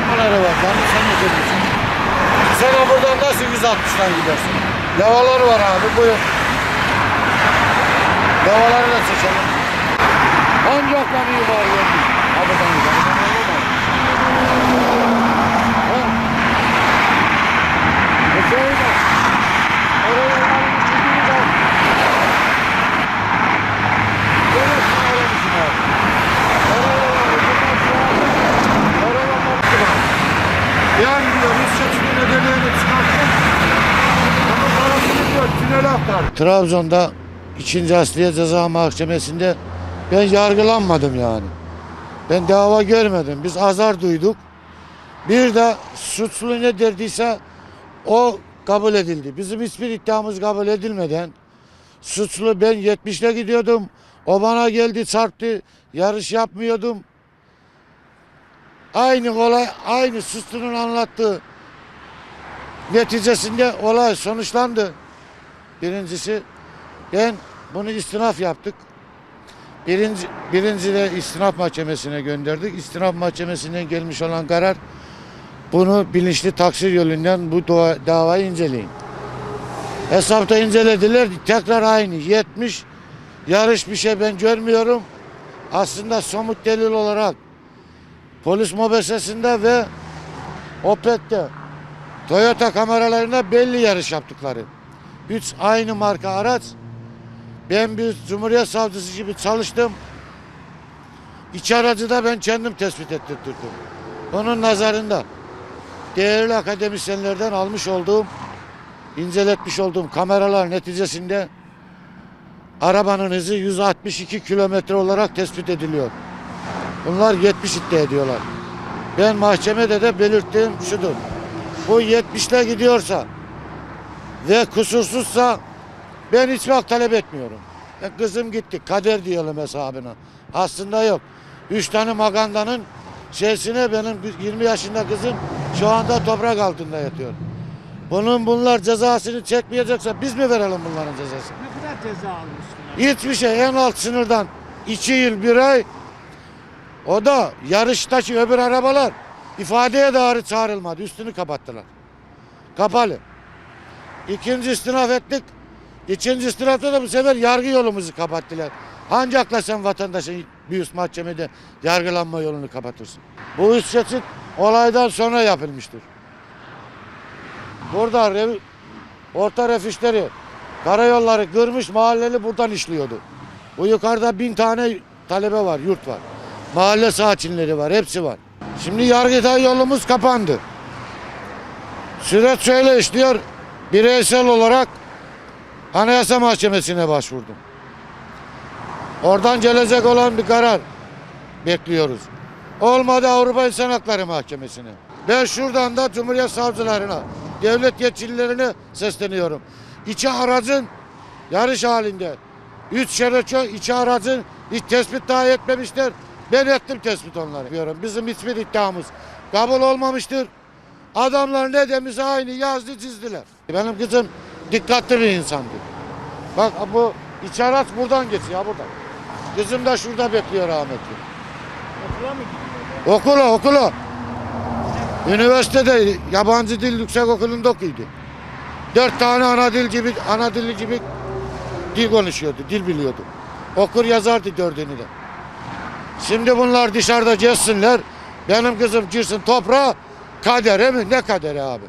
lambaları var. Canım sen ne görüyorsun? Sen ha buradan nasıl 160'dan gidersin? Lavalar var abi buyur. Lavaları da seçelim. Ancak yanıyor var yanıyor. Ha buradan gidelim. Ha? Bu şeyi de. Oraya yanıyor. Çekimi de. Görüyorsun öyle misin abi? Yani diyor biz seçimin ödelerini çıkarttık. Ama parasını diyor tünele. Trabzon'da 2. Asliye Ceza Mahkemesi'nde ben yargılanmadım yani. Ben dava görmedim. Biz azar duyduk. Bir de suçlu ne derdiyse o kabul edildi. Bizim hiçbir iddiamız kabul edilmeden suçlu ben 70'le gidiyordum. O bana geldi çarptı. Yarış yapmıyordum. Aynı olay, aynı suçlunun anlattığı neticesinde olay sonuçlandı. Birincisi ben bunu istinaf yaptık. Birinci, birinci de istinaf mahkemesine gönderdik. İstinaf mahkemesinden gelmiş olan karar bunu bilinçli taksir yolundan bu doğa- davayı inceleyin. Hesapta incelediler. Tekrar aynı. 70 yarış bir şey ben görmüyorum. Aslında somut delil olarak polis mobesesinde ve Opet'te Toyota kameralarında belli yarış yaptıkları. Üç aynı marka araç. Ben bir Cumhuriyet Savcısı gibi çalıştım. İç aracı da ben kendim tespit ettirdim. Onun nazarında değerli akademisyenlerden almış olduğum, inceletmiş olduğum kameralar neticesinde arabanın hızı 162 kilometre olarak tespit ediliyor. Bunlar 70 iddia ediyorlar. Ben mahkemede de belirttiğim şudur. Bu 70'le gidiyorsa ve kusursuzsa ben hiç hak talep etmiyorum. E, kızım gitti. Kader diyelim hesabına. Aslında yok. Üç tane magandanın şeysine benim 20 yaşında kızım şu anda toprak altında yatıyor. Bunun bunlar cezasını çekmeyecekse biz mi verelim bunların cezasını? ne kadar ceza almıştın? Hiçbir şey en alt sınırdan 2 yıl bir ay o da yarıştaki öbür arabalar ifadeye dair çağrılmadı. Üstünü kapattılar. Kapalı. İkinci istinaf ettik. İkinci istinafta da bu sefer yargı yolumuzu kapattılar. Ancakla sen vatandaşın bir üst mahkemede yargılanma yolunu kapatırsın. Bu üst geçit olaydan sonra yapılmıştır. Burada revi- orta refişleri Karayolları kırmış mahalleli buradan işliyordu. Bu yukarıda bin tane talebe var, yurt var. Mahalle sakinleri var, hepsi var. Şimdi Yargıtay yolumuz kapandı. Süreç şöyle işliyor. Bireysel olarak Anayasa Mahkemesi'ne başvurdum. Oradan gelecek olan bir karar bekliyoruz. Olmadı Avrupa İnsan Hakları Mahkemesi'ne. Ben şuradan da Cumhuriyet Savcılarına, devlet yetkililerine sesleniyorum. İçi aracın yarış halinde. Üç şereço içi aracın hiç tespit daha etmemişler. Ben ettim tespit onları. Diyorum. Bizim hiçbir iddiamız kabul olmamıştır. Adamlar ne demişse aynı yazdı çizdiler. Benim kızım dikkatli bir insandı. Bak bu iç araç buradan geçiyor buradan. Kızım da şurada bekliyor rahmetli. Okula mı gidiyordu? Okula okula. Üniversitede yabancı dil yüksek okulunda okuyordu. Dört tane ana dil gibi ana dili gibi dil konuşuyordu, dil biliyordu. Okur yazardı dördünü de. Şimdi bunlar dışarıda gezsinler. Benim kızım girsin toprağa kadere mi? Ne kaderi abi?